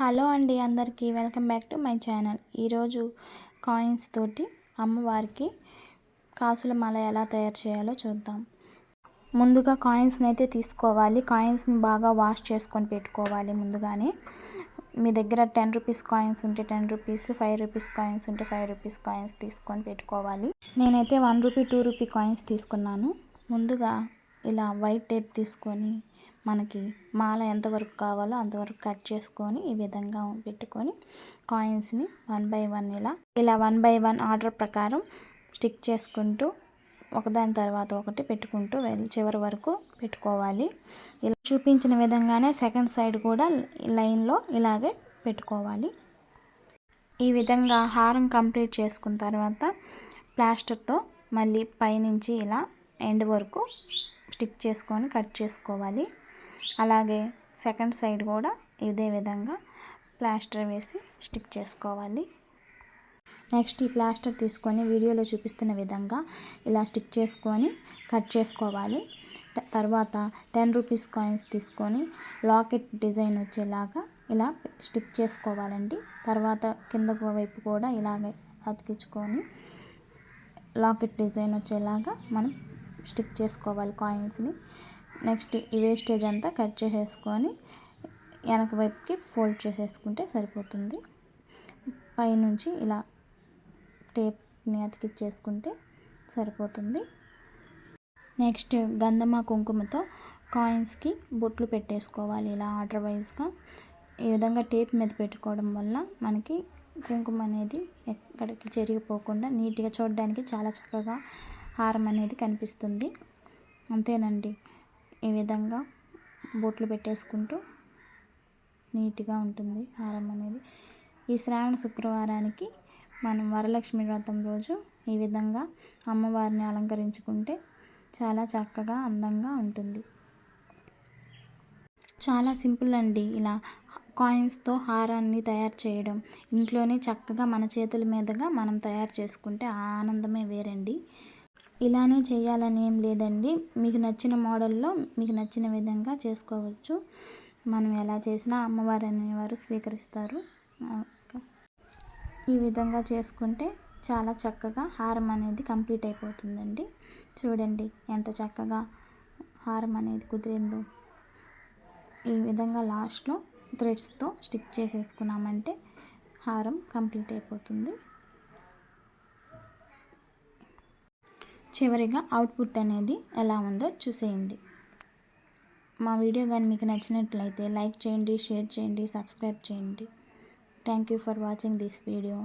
Hello అండి అందరికీ welcome back to my channel. ఈరోజు కాయిన్స్ తోటి అమ్మవారికి కాసుల మాల ఎలా తయారు చేయాలో చూద్దాం. ముందుగా కాయిన్స్ని అయితే తీసుకోవాలి. కాయిన్స్ని బాగా వాష్ చేసుకొని పెట్టుకోవాలి ముందుగానే. మీ దగ్గర టెన్ రూపీస్ కాయిన్స్ ఉంటే ten rupees five rupees coins ఉంటే ఫైవ్ రూపీస్ కాయిన్స్ తీసుకొని పెట్టుకోవాలి. నేనైతే one rupee two rupee coins తీసుకున్నాను. ముందుగా ఇలా వైట్ టేప్ తీసుకొని మనకి మాల ఎంతవరకు కావాలో అంతవరకు కట్ చేసుకొని ఈ విధంగా పెట్టుకొని కాయిన్స్ని వన్ బై వన్ ఇలా ఇలా వన్ బై వన్ ఆర్డర్ ప్రకారం స్టిక్ చేసుకుంటూ ఒకదాని తర్వాత ఒకటి పెట్టుకుంటూ వెళ్ళి చివరి వరకు పెట్టుకోవాలి. ఇలా చూపించిన విధంగానే సెకండ్ సైడ్ కూడా లైన్లో ఇలాగే పెట్టుకోవాలి. ఈ విధంగా హారం కంప్లీట్ చేసుకున్న తర్వాత ప్లాస్టర్తో మళ్ళీ పైనుంచి ఇలా ఎండ్ వరకు స్టిక్ చేసుకొని కట్ చేసుకోవాలి. అలాగే సెకండ్ సైడ్ కూడా ఇదే విధంగా ప్లాస్టర్ వేసి స్టిక్ చేసుకోవాలి. నెక్స్ట్ ఈ ప్లాస్టర్ తీసుకొని వీడియోలో చూపిస్తున్న విధంగా ఇలా స్టిక్ చేసుకొని కట్ చేసుకోవాలి. తర్వాత టెన్ రూపీస్ కాయిన్స్ తీసుకొని లాకెట్ డిజైన్ వచ్చేలాగా ఇలా స్టిక్ చేసుకోవాలండి. తర్వాత కింద వైపు కూడా ఇలాగే అతికించుకొని లాకెట్ డిజైన్ వచ్చేలాగా మనం స్టిక్ చేసుకోవాలి కాయిన్స్ని. నెక్స్ట్ ఈ వేస్టేజ్ అంతా కట్ చేసేసుకొని వెనక వైపుకి ఫోల్డ్ చేసేసుకుంటే సరిపోతుంది. పైనుంచి ఇలా టేప్ని అతికిచ్చేసుకుంటే సరిపోతుంది. నెక్స్ట్ గంధమ కుంకుమతో కాయిన్స్కి బొట్లు పెట్టేసుకోవాలి ఇలా ఆర్డర్ వైజ్గా ఈ విధంగా టేప్ మీద పెట్టుకోవడం వల్ల మనకి కుంకుమ అనేది ఎక్కడికి చెరిగిపోకుండా నీట్గా చూడడానికి చాలా చక్కగా హారం అనేది కనిపిస్తుంది. అంతేనండి. ఈ విధంగా బొట్లు పెట్టేసుకుంటూ నీట్గా ఉంటుంది హారం అనేది. ఈ శ్రావణ శుక్రవారానికి మనం వరలక్ష్మి వ్రతం రోజు ఈ విధంగా అమ్మవారిని అలంకరించుకుంటే చాలా చక్కగా అందంగా ఉంటుంది. చాలా సింపుల్ అండి ఇలా కాయిన్స్తో హారాన్ని తయారు చేయడం. ఇంట్లోనే చక్కగా మన చేతుల మీదుగా మనం తయారు చేసుకుంటే ఆనందమే వేరండి. ఇలానే చేయాలని ఏం లేదండి. మీకు నచ్చిన మోడల్లో మీకు నచ్చిన విధంగా చేసుకోవచ్చు. మనం ఎలా చేసినా అమ్మవారు అనేవారు స్వీకరిస్తారు. ఈ విధంగా చేసుకుంటే చాలా చక్కగా హారం అనేది కంప్లీట్ అయిపోతుందండి. చూడండి ఎంత చక్కగా హారం అనేది కుదిరిందో. ఈ విధంగా లాస్ట్లో థ్రెడ్స్తో స్టిక్ చేసేసుకున్నామంటే హారం కంప్లీట్ అయిపోతుంది. చివరిగా అవుట్పుట్ అనేది ఎలా ఉందో చూసేయండి. మా వీడియో కానీ మీకు నచ్చినట్లయితే లైక్ చేయండి షేర్ చేయండి సబ్స్క్రైబ్ చేయండి. Thank you for watching this video